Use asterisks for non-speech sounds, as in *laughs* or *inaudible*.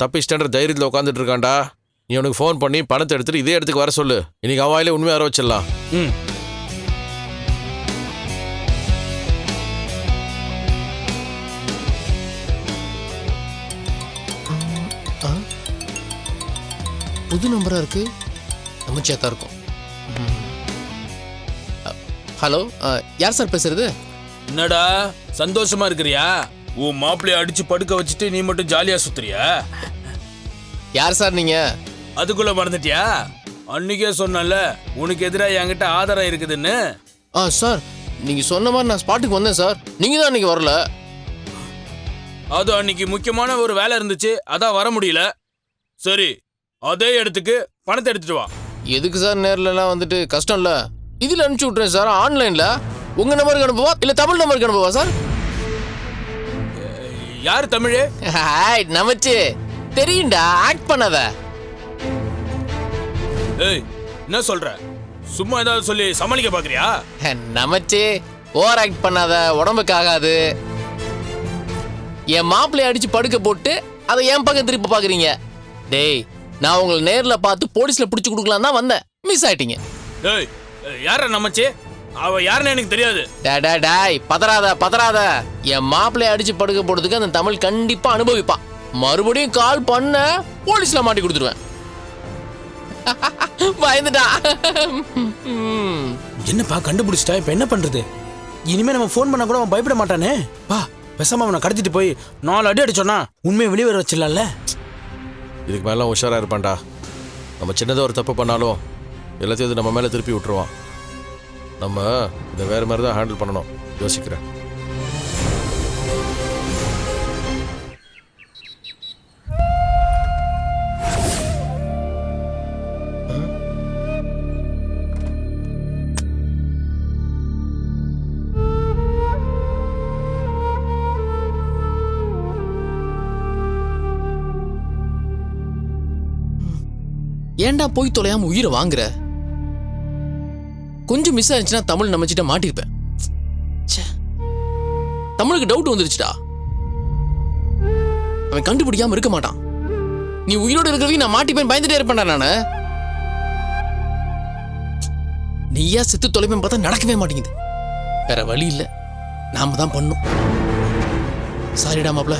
தப்பிச்சிட்டன்ற தைரியத்தில் உட்காந்துட்டு இருக்கான்டா நீ அவனுக்கு ஃபோன் பண்ணி பணத்தை எடுத்துட்டு இதே இடத்துக்கு வர சொல்லு. இன்னைக்கு அவாயிலே உண்மையை வர வச்சிடலாம் ம் புது நம்பரா இருக்கு? நமச்சியா தான் இருக்கும். ஹலோ யார் சார் பேசுறது? என்னடா சந்தோஷமா இருக்கிறியா? உன் மாப்பிள்ளைய அடிச்சு படுக்க வச்சுட்டு நீ மட்டும் ஜாலியா சுத்துறியா? யார் சார் நீங்க? அதுக்குள்ள மறந்துட்டியா? அன்னைக்கே சொன்னல உனக்கு எதிராக என்கிட்ட ஆதாரம் இருக்குதுன்னு. ஆ சார் நீங்க சொன்ன மாதிரி நான் ஸ்பாட்டுக்கு வந்தேன் சார். நீங்க தான் அன்னைக்கு வரல. அது அன்னைக்கு முக்கியமான ஒரு வேலை இருந்துச்சு அதான் வர முடியல. சரி அதே இடத்துக்கு பணத்தை எடுத்துட்டு வா. எதுக்கு சார் நேர்லலாம் வந்துட்டு கஷ்டம் இல்ல இதுல அனுப்பிச்சு விட்றேன் சார். ஆன்லைன்ல. உங்க நம்பருக்கு அனுப்புவா? இல்ல தமிழ் நம்பருக்கு அனுப்புவா சார்? யார் தமிழே? ஹாய் நமச்சு. தெரியும்டா ஆக்ட் பண்ணாத. ஏய் என்ன சொல்ற? சும்மா ஏதாவது சொல்லி சமாளிக்க பாக்குறியா? நமச்சு ஓவர் ஆக்ட் பண்ணாத உடம்புக்கு ஆகாது. என் மாப்பிள்ளைய அடிச்சு படுக்க போட்டு அதை என் பக்கம் திருப்பி பாக்குறீங்க. டேய் நான் உங்களை நேர்ல பார்த்து போலீஸ்ல பிடிச்சு கொடுக்கலாம் தான் வந்தேன். மிஸ் ஆயிட்டீங்க. ஏய் யார நம்மச்சி அவ யாருன்னு எனக்கு தெரியாது. டே டே டாய் பதறாத பதறாத. என் மாப்பிள்ளைய அடிச்சு படுக்க போடுறதுக்கு அந்த தமிழ் கண்டிப்பா அனுபவிப்பான் மறுபடியும் கால் பண்ண போலீஸ்ல மாட்டி கொடுத்துருவேன். *laughs* பயந்துட்டான். என்னப்பா கண்டுபிடிச்சிட்டா? இப்ப என்ன பண்றது? இனிமே நம்ம ஃபோன் பண்ணா கூட அவன் பயப்பட மாட்டானே. பா பேசாம அவனை கடத்திட்டு போய் நாலு அடி அடிச்சோன்னா உண்மையை வெளியே வர வச்சிடலாம்ல? இதுக்கு மேலாம் உஷாராக இருப்பான்டா. நம்ம சின்னதாக ஒரு தப்பு பண்ணாலும் எல்லாத்தையும் நம்ம மேலே திருப்பி விட்டுருவான். நம்ம இதை வேறு மாதிரி தான் ஹேண்டில் பண்ணணும். யோசிக்கிறேன். ஏன்டா போய் தொலையாம உயிரை வாங்குற? கொஞ்சம் மிஸ் ஆயிருச்சுன்னா தமிழ் நம்மச்சிட்ட மாட்டிருப்பேன் ச்சே. தமிழுக்கு டவுட் வந்துருச்சுடா. அவன் கண்டுபிடிக்காம இருக்க மாட்டான். நீ உயிரோட இருக்கிறதுக்கு நான் மாட்டிப்பேன் பயந்துட்டே இருப்பேன்டா நானு. நீயா செத்து தொலைப்பேன் பார்த்தா நடக்கவே மாட்டேங்குது. வேற வழி இல்லை. நாம தான் பண்ணும் சாரிடா மாப்ள.